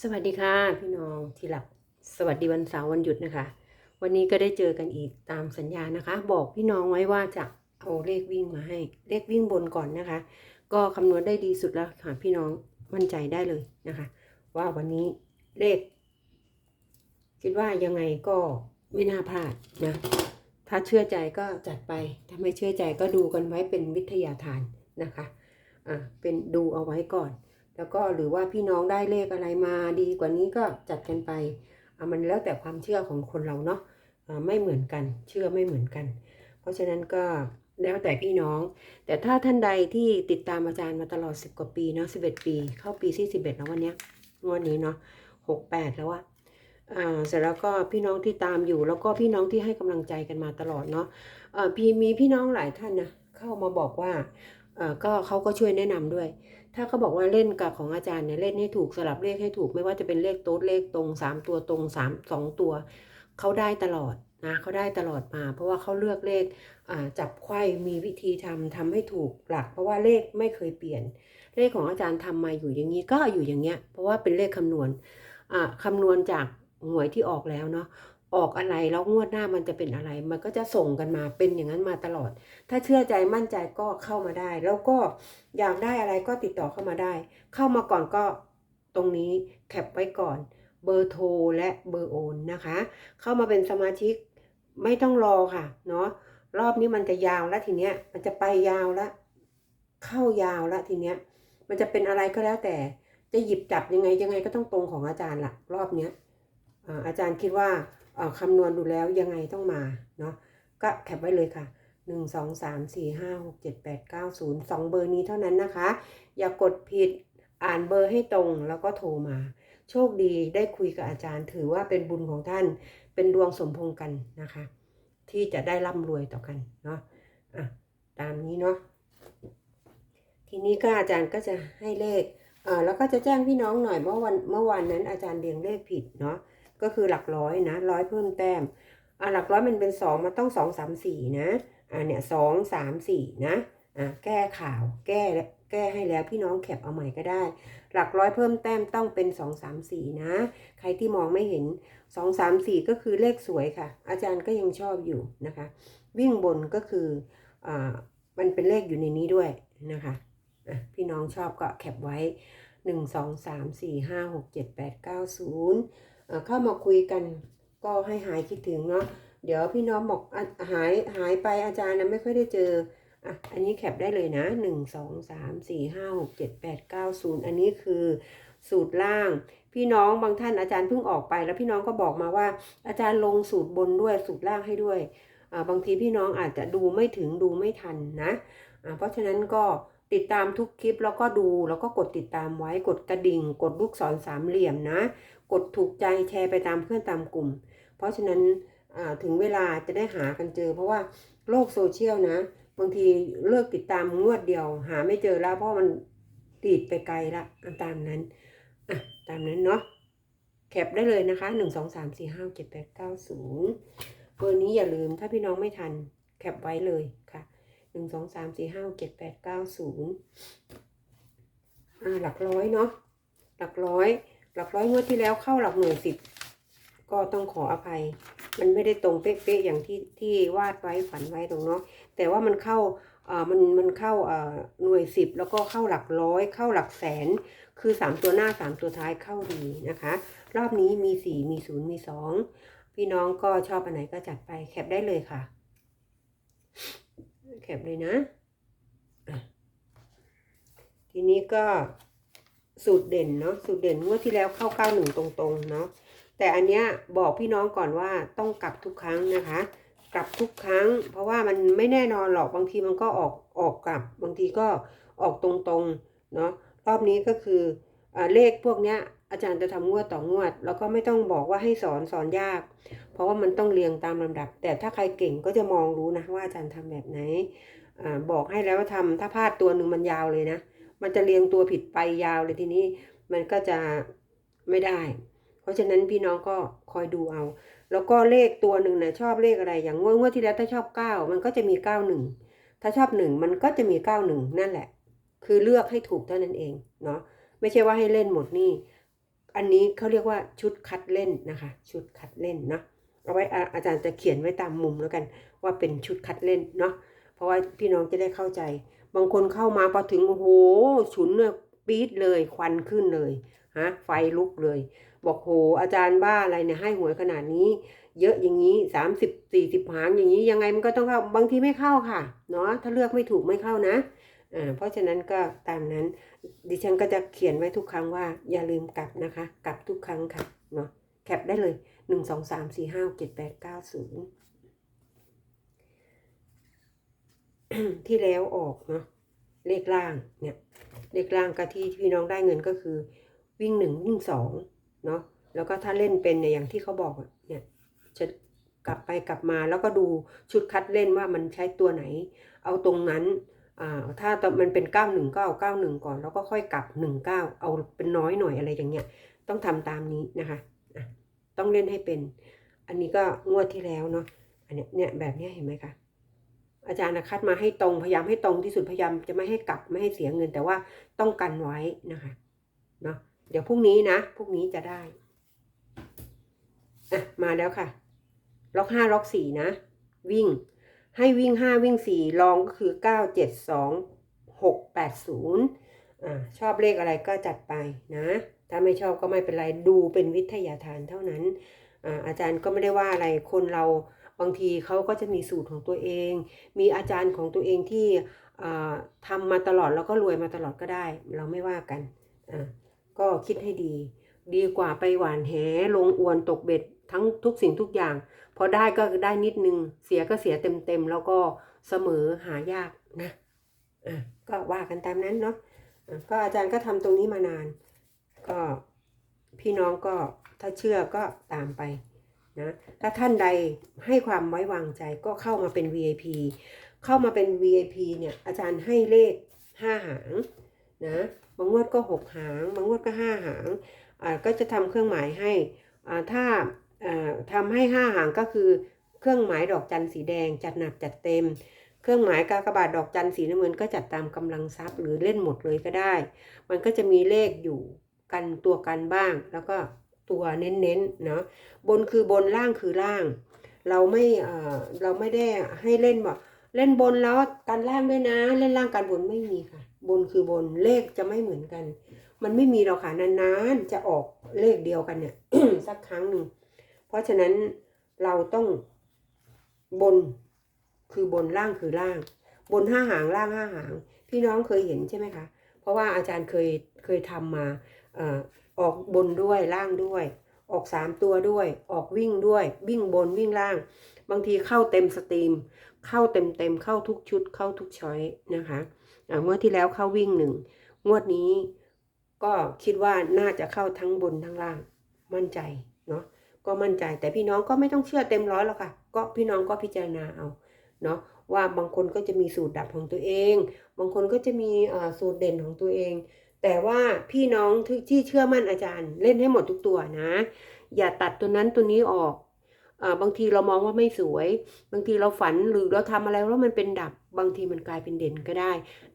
สวัสดีค่ะพี่น้องที่หลักสวัสดีวันเสาร์วันหยุดนะคะ วันนี้ก็ได้เจอกันอีกตามสัญญานะคะ บอกพี่น้องไว้ว่าจะเอาเลขวิ่งมาให้ เลขวิ่งบนก่อนนะคะ ก็คำนวณได้ดีสุดแล้วค่ะพี่น้องมั่นใจได้เลยนะคะ ว่าวันนี้เลข คิดว่ายังไงก็ไม่น่าพลาดนะถ้าเชื่อใจก็จัดไปถ้าไม่เชื่อใจก็ดูกันไว้เป็นวิทยาทานนะคะอ่าเป็นดูเอาไว้ก่อน แล้วก็หรือว่าพี่น้องได้เลขอะไรมาดีกว่านี้ก็จัดกันไปอะมันแล้วแต่ความเชื่อของคนเราเนาะไม่เหมือนกันเชื่อไม่เหมือนกัน เพราะฉะนั้นก็แล้วแต่พี่น้อง แต่ถ้าท่านใดที่ติดตามอาจารย์มาตลอด 10 กว่าปีเนาะ11 ปี เข้าปีที่11แล้ววันเนี้ยงวดนี้เนาะ68 แล้วอะอ่าเสร็จแล้วก็พี่น้องที่ตามอยู่ แล้วก็พี่น้องที่ให้กำลังใจกันมาตลอดเนาะอ่าพี่มีพี่น้องหลายท่านนะเข้ามาบอกว่าอ่าก็เขาก็ช่วยแนะนำด้วย ถ้าเขาบอกว่าเล่นกับของอาจารย์เนี่ยเล่นให้ถูกสลับเลขให้ถูก ไม่ว่าจะเป็นเลขโต๊ดเลขตรงสามตัวตรงสามสองตัวเขาได้ตลอดนะเขาได้ตลอดมา เพราะว่าเขาเลือกเลขจับไขว้มีวิธีทำทำให้ถูกหลัก เพราะว่าเลขไม่เคยเปลี่ยน เลขของอาจารย์ทำมาอยู่อย่างนี้ก็อยู่อย่างเงี้ยเพราะว่าเป็นเลขคำนวณอ่าคำนวณจากหวยที่ออกแล้วเนาะ ออกอะไรแล้วงวดหน้ามันจะเป็นอะไร มันก็จะส่งกันมาเป็นอย่างนั้นมาตลอด ถ้าเชื่อใจมั่นใจก็เข้ามาได้ แล้วก็อยากได้อะไรก็ติดต่อเข้ามาได้ เข้ามาก่อนก็ตรงนี้แคปไว้ก่อน เบอร์โทรและเบอร์โอนนะคะ เข้ามาเป็นสมาชิกไม่ต้องรอค่ะเนาะรอบนี้มันจะยาวแล้วทีเนี้ยมันจะไปยาวแล้วเข้ายาวแล้วทีเนี้ย มันจะเป็นอะไรก็แล้วแต่ จะหยิบจับยังไงยังไงก็ต้องตรงของอาจารย์ละรอบเนี้ยอาจารย์คิดว่า คำนวณดูแล้วยังไงต้องมาเนาะก็แคปไว้เลยค่ะหนึ่งสองสามสี่ห้าหกเจ็ดแปดเก้าศูนย์สองเบอร์นี้เท่านั้นนะคะ อย่ากดผิดอ่านเบอร์ให้ตรงแล้วก็โทรมา โชคดีได้คุยกับอาจารย์ ถือว่าเป็นบุญของท่านเป็นดวงสมพงกันนะคะ ที่จะได้ร่ำรวยต่อกันเนาะอะตามนี้เนาะทีนี้ก็อาจารย์ก็จะให้เลขอ่าแล้วก็จะแจ้งพี่น้องหน่อยเมื่อวันเมื่อวานนั้นอาจารย์เรียงเลขผิดเนาะ ก็คือหลักร้อยนะร้อยเพิ่มแต้มอ่าหลักร้อยมันเป็นสองมันต้องสองสามสี่นะอ่าเนี่ยสองสามสี่นะอ่าแก้ข่าวแก้แก้ให้แล้วพี่น้องแคปเอาใหม่ก็ได้ หลักร้อยเพิ่มแต้มต้องเป็นสองสามสี่นะ ใครที่มองไม่เห็นสองสามสี่ก็คือเลขสวยค่ะ อาจารย์ก็ยังชอบอยู่นะคะ วิ่งบนก็คืออ่ามันเป็นเลขอยู่ในนี้ด้วยนะคะอะพี่น้องชอบก็แคปไว้หนึ่งสองสามสี่ห้าหกเจ็ดแปดเก้าศูนย์ เข้ามาคุยกันก็ให้หายคิดถึงเนาะเดี๋ยวพี่น้องบอกอหายหายไปอาจารย์นะไม่ค่อยได้เจออะอันนี้แคปได้เลยนะหนึ่งสองสามสี่ห้าหกเจ็ดแปดเก้าศูนย์อันนี้คือสูตรล่าง พี่น้องบางท่านอาจารย์เพิ่งออกไป แล้วพี่น้องก็บอกมาว่า อาจารย์ลงสูตรบนด้วยสูตรล่างให้ด้วยอ่าบางทีพี่น้องอาจจะดูไม่ถึงดูไม่ทันนะอ่าเพราะฉะนั้นก็ติดตามทุกคลิปแล้วก็ดูแล้วก็กดติดตามไว้กดกระดิ่ง กดลูกศรสามเหลี่ยมนะ กดถูกใจแชร์ไปตามเพื่อนตามกลุ่ม เพราะฉะนั้นถึงเวลาจะได้หากันเจอ เพราะว่าโลกโซเชียลนะ บางทีเลิกติดตามงวดเดียว หาไม่เจอแล้ว เพราะมันติดไปไกลละตามนั้นอะตามนั้นเนาะแคปได้เลยนะคะหนึ่งสองสามสี่ห้าเจ็ดแปดเก้าศูนย์เบอร์นี้อย่าลืมถ้าพี่น้องไม่ทันแคปไว้เลยค่ะหนึ่งสองสามสี่ห้าเจ็ดแปดเก้าศูนย์หลักร้อยเนาะหลักร้อย หลักร้อยงวดที่แล้วเข้าหลักหน่วยสิบก็ต้องขออภัย มันไม่ได้ตรงเป๊ะๆอย่างที่ที่วาดไว้ฝันไว้ตรงเนาะแต่ว่ามันเข้าอ่ามันมันเข้าอ่าหน่วยสิบแล้วก็เข้าหลักร้อยเข้าหลักแสน คือสามตัวหน้าสามตัวท้ายเข้าดีนะคะ รอบนี้มีสี่มีศูนย์มีสองพี่น้องก็ชอบอันไหนก็จัดไปแคปได้เลยค่ะ แคปเลยนะอะทีนี้ก็ สูตรเด่นเนาะสูตรเด่นงวดที่แล้วเข้าเก้าหนึ่งตรงๆเนาะแต่อันเนี้ยบอกพี่น้องก่อนว่าต้องกลับทุกครั้งนะคะ กลับทุกครั้ง เพราะว่ามันไม่แน่นอนหรอกบางทีมันก็ออกออกกลับ บางทีก็ออกตรงๆเนาะรอบนี้ก็คืออเลขพวกเนี้ยอาจารย์จะทำงวดต่องวด แล้วก็ไม่ต้องบอกว่าให้สอนสอนยาก เพราะว่ามันต้องเรียงตามลำดับ แต่ถ้าใครเก่งก็จะมองรู้นะว่าอาจารย์ทำแบบไหนอบอกให้แล้วว่าทำถ้าพลาดตัวหนึ่งมันยาวเลยนะ มันจะเรียงตัวผิดไปยาวเลยทีนี้ มันก็จะไม่ได้ เพราะฉะนั้นพี่น้องก็คอยดูเอา แล้วก็เลขตัวหนึ่งนะชอบเลขอะไร อย่างงวดงวดที่แล้วถ้าชอบเก้ามันก็จะมีเก้าหนึ่งถ้าชอบหนึ่งมันก็จะมีเก้าหนึ่งนั่นแหละ คือเลือกให้ถูกเท่านั้นเองเนาะไม่ใช่ว่าให้เล่นหมดนี่อันนี้เขาเรียกว่าชุดคัดเล่นนะคะ ชุดคัดเล่นเนาะเอาไว้อาอาจารย์จะเขียนไว้ตามมุมแล้วกัน ว่าเป็นชุดคัดเล่นเนาะเพราะว่าพี่น้องจะได้เข้าใจ บางคนเข้ามาพอถึงโอ้โหฉุนเนี่ยปี๊ดเลยควันขึ้นเลยฮะไฟลุกเลย บอกโหอาจารย์บ้าอะไรเนี่ยให้หวยขนาดนี้ เยอะอย่างนี้สามสิบสี่สิบหางอย่างนี้ยังไงมันก็ต้องเข้าบางทีไม่เข้าค่ะเนาะถ้าเลือกไม่ถูกไม่เข้านะอ่าเพราะฉะนั้นก็ตามนั้น ดิฉันก็จะเขียนไว้ทุกครั้งว่า อย่าลืมกลับนะคะ กลับทุกครั้งค่ะเนาะแคปได้เลยหนึ่งสองสามสี่ห้าเจ็ดแปดเก้าศูนย์ ที่แล้วออกเนาะเลขล่างเนี่ยเลขล่างก็ที่พี่น้องได้เงินก็คือ วิ่งหนึ่งวิ่งสองเนาะแล้วก็ถ้าเล่นเป็นเนี่ยอย่างที่เขาบอกเนี่ยจะกลับไปกลับมาแล้วก็ดูชุดคัดเล่นว่ามันใช้ตัวไหน เอาตรงนั้นอ่าถ้ามันเป็นเก้าหนึ่งก็เอาเก้าหนึ่งก่อน แล้วก็ค่อยกลับหนึ่งเก้าเอาเป็นน้อยหน่อยอะไรอย่างเงี้ยต้องทำตามนี้นะคะต้องเล่นให้เป็น อันนี้ก็งวดที่แล้วเนาะอันเนี้ยเนี่ยแบบเนี้ยเห็นไหมคะ อาจารย์คัดมาให้ตรงพยายามให้ตรงที่สุดพยายามจะไม่ให้กลับไม่ให้เสียเงิน แต่ว่าต้องกันไว้นะคะเนาะเดี๋ยวพรุ่งนี้นะพรุ่งนี้จะได้อะมาแล้วค่ะ ล็อกห้าล็อกสี่นะ วิ่ง ให้วิ่งห้าวิ่งสี่ลองก็คือเก้าเจ็ดสองหกแปดศูนย์อ่าชอบเลขอะไรก็จัดไปนะ ถ้าไม่ชอบก็ไม่เป็นไรดูเป็นวิทยาทานเท่านั้นอ่าอาจารย์ก็ไม่ได้ว่าอะไรคนเรา บางทีเขาก็จะมีสูตรของตัวเอง มีอาจารย์ของตัวเองที่ทำมาตลอดแล้วก็รวยมาตลอดก็ได้ เราไม่ว่ากัน ก็คิดให้ดี ดีกว่าไปหวานแหลงอวนตกเบ็ดทั้งทุกสิ่งทุกอย่าง พอได้ก็ได้นิดนึง เสียก็เสียเต็มๆ แล้วก็เสมอหายากนะะก็ว่ากันตามนั้นเนาะะก็อาจารย์ก็ทำตรงนี้มานาน ก็พี่น้องก็ถ้าเชื่อก็ตามไป นะถ้าท่านใดให้ความไว้วางใจก็เข้ามาเป็น VIP เข้ามาเป็น VIP เนี่ยอาจารย์ให้เลข 5 หางนะบางงวดก็ 6 หาง บางงวดก็ 5 หางอ่าก็จะทำเครื่องหมายให้อ่าถ้าอ่าทำให้ 5 หางก็คือเครื่องหมายดอกจันสีแดงจัดหนักจัดเต็ม เครื่องหมายกากบาทดอกจันสีน้ำเงินก็จัดตามกำลังทรัพย์หรือเล่นหมดเลยก็ได้ มันก็จะมีเลขอยู่กันตัวกันบ้างแล้วก็ ตัวเน้นๆเนาะบนคือบนล่างคือล่าง เราไม่เออเราไม่ได้ให้เล่นบอกเล่นบนแล้วกันล่างด้วยนะ เล่นล่างกันบนไม่มีค่ะ บนคือบนเลขจะไม่เหมือนกัน มันไม่มีหรอกค่ะนานๆจะออกเลขเดียวกันเนี่ยสักครั้งหนึ่งเพราะฉะนั้นเราต้องบนคือบนล่างคือล่าง บนห้าหางล่างห้าหาง พี่น้องเคยเห็นใช่ไหมคะ เพราะว่าอาจารย์เคยเคยทำมาเออกบนด้วยล่างด้วย ออกสามตัวด้วย ออกวิ่งด้วย วิ่งบนวิ่งล่าง บางทีเข้าเต็มสตรีม เข้าเต็มเต็มเข้าทุกชุด เข้าทุกช้อยนะคะงวดที่แล้วเข้าวิ่งหนึ่งงวดนี้ก็คิดว่าน่าจะเข้าทั้งบนทั้งล่าง มั่นใจเนาะก็มั่นใจแต่พี่น้องก็ไม่ต้องเชื่อเต็มร้อยหรอกค่ะ ก็พี่น้องก็พิจารณาเอาเนาะว่าบางคนก็จะมีสูตรดับของตัวเอง บางคนก็จะมีสูตรเด่นของตัวเอง แต่ว่าพี่น้องที่เชื่อมั่นอาจารย์ เล่นให้หมดทุกตัวนะ อย่าตัดตัวนั้นตัวนี้ออกอบางทีเรามองว่าไม่สวย บางทีเราฝันหรือเราทำอะไรแล้วมันเป็นดับ บางทีมันกลายเป็นเด่นก็ได้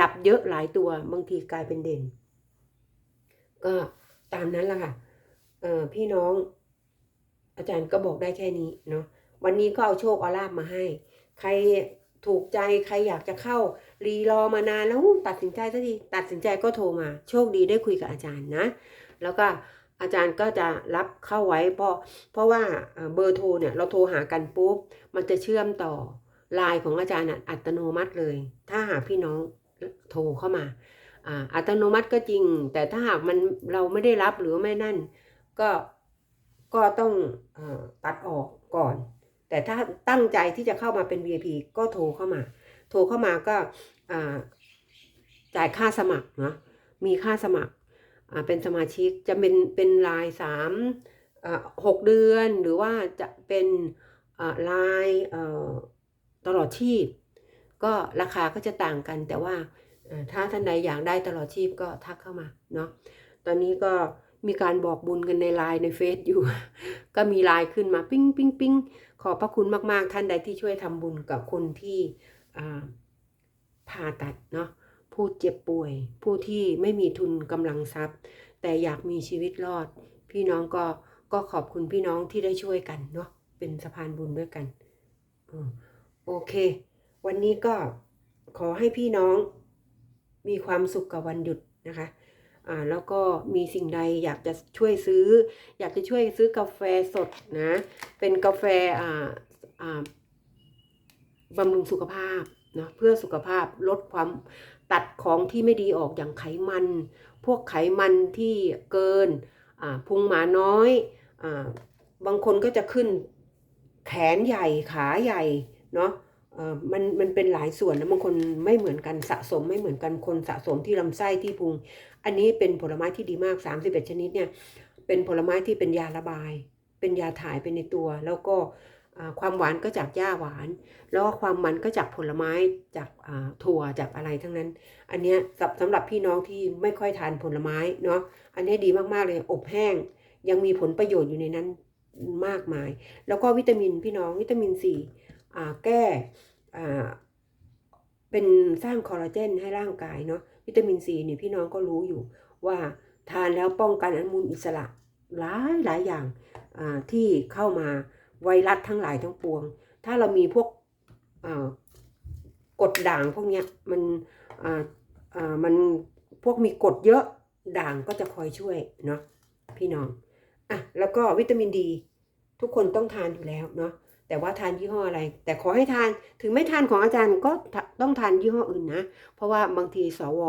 ดับเยอะหลายตัว บางทีกลายเป็นเด่น ก็ตามนั้นแหละค่ะพี่น้อง อาจารย์ก็บอกได้แค่นี้เนาะวันนี้ก็เอาโชคเอาลาบมาให้ ใคร ถูกใจใครอยากจะเข้า รีรอมานานแล้วตัดสินใจสักทีตัดสินใจก็โทรมา โชคดีได้คุยกับอาจารย์นะ แล้วก็อาจารย์ก็จะรับเข้าไว้เพราะเพราะว่าเบอร์โทรเนี่ยเราโทรหากันปุ๊บ มันจะเชื่อมต่อไลน์ของอาจารย์อัตโนมัติเลย ถ้าหากพี่น้องโทรเข้ามาอัตโนมัติก็จริง แต่ถ้าหากมันเราไม่ได้รับหรือไม่นั่น ก็ก็ต้องอตัดออกก่อน แต่ถ้าตั้งใจที่จะเข้ามาเป็น VIP ก็โทรเข้ามา โทรเข้ามาก็จ่ายค่าสมัครเนาะมีค่าสมัครเป็นสมาชิกจะเป็นเป็นรายสามหกเดือนหรือว่าจะเป็นรายตลอดชีพ ก็ราคาก็จะต่างกัน แต่ว่าถ้าท่านใดอยากได้ตลอดชีพก็ทักเข้ามาเนาะตอนนี้ก็ มีการบอกบุญกันในไลน์ในเฟซอยู่ ก็มีไลน์ขึ้นมาปิ้งปิ้งปิ้งขอบพระคุณมาก ๆ ท่านใดที่ช่วยทำบุญกับคนที่ผ่าตัดเนาะผู้เจ็บป่วย ผู้ที่ไม่มีทุนกำลังทรัพย์ แต่อยากมีชีวิตรอด พี่น้องก็ก็ขอบคุณพี่น้องที่ได้ช่วยกันเนาะเป็นสะพานบุญด้วยกันอโอเค วันนี้ก็ขอให้พี่น้องมีความสุขกับวันหยุดนะคะ อ่าแล้วก็มีสิ่งใดอยากจะช่วยซื้อ อยากจะช่วยซื้อกาแฟสดนะ เป็นกาแฟอ่าอ่าบำรุงสุขภาพนะเพื่อสุขภาพลดความตัดของที่ไม่ดีออกอย่างไขมัน พวกไขมันที่เกินอ่าพุงหมาน้อยอาบางคนก็จะขึ้นแขนใหญ่ขาใหญ่เนาะ มันมันเป็นหลายส่วนนะบางคนไม่เหมือนกันสะสมไม่เหมือนกันคนสะสมที่ลำไส้ที่พุง อันนี้เป็นผลไม้ที่ดีมาก 31 ชนิดเนี่ยเป็นผลไม้ที่เป็นยาระบาย เป็นยาถ่ายไปในตัว แล้วก็ความหวานก็จากหญ้าหวาน แล้วก็ความมันก็จากผลไม้จากถั่วจากอะไรทั้งนั้น อันนี้สำหรับพี่น้องที่ไม่ค่อยทานผลไม้เนาะอันนี้ดีมากๆเลยอบแห้ง ยังมีผลประโยชน์อยู่ในนั้นมากมาย แล้วก็วิตามินพี่น้องวิตามินซี แก้เป็นสร้างคอลลาเจนให้ร่างกายเนาะวิตามินซีเนี่ยพี่น้องก็รู้อยู่ว่าทานแล้วป้องกันอนุมูลอิสระหลายหลายอย่างาที่เข้ามาไวรัสทั้งหลายทั้งปวง ถ้าเรามีพวกกดด่างพวกเนี้ยมันมันพวกมีกดเยอะด่างก็จะคอยช่วยเนาะพี่น้องอะแล้วก็วิตามินดี ทุกคนต้องทานอยู่แล้วเนาะ แต่ว่าทานยี่ห้ออะไร แต่ขอให้ทานถึงไม่ทานของอาจารย์ก็ต้องทานยี่ห้ออื่นนะ เพราะว่าบางทีสว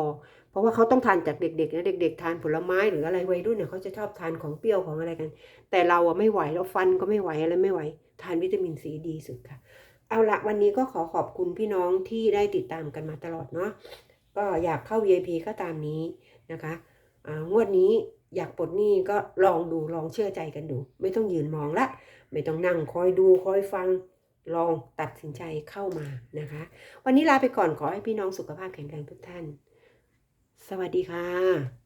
เพราะว่าเขาต้องทานจากเด็กๆนะเด็ก ๆ ทานผลไม้หรืออะไรวัยรุ่นเนี่ยเขาจะชอบทานของเปรี้ยวของอะไรกัน แต่เราอะไม่ไหวแล้วฟันก็ไม่ไหวอะไรไม่ไหว ทานวิตามินซีดีสุดค่ะ เอาละวันนี้ก็ขอขอบคุณพี่น้องที่ได้ติดตามกันมาตลอดเนาะก็อยากเข้า VIP ก็ตามนี้นะคะอ่างวดนี้ อยากปลดหนี้ก็ลองดูลองเชื่อใจกันดู ไม่ต้องยืนมองละ ไม่ต้องนั่งคอยดูคอยฟังลองตัดสินใจเข้ามานะคะ วันนี้ลาไปก่อนขอให้พี่น้องสุขภาพแข็งแรงทุกท่าน สวัสดีค่ะ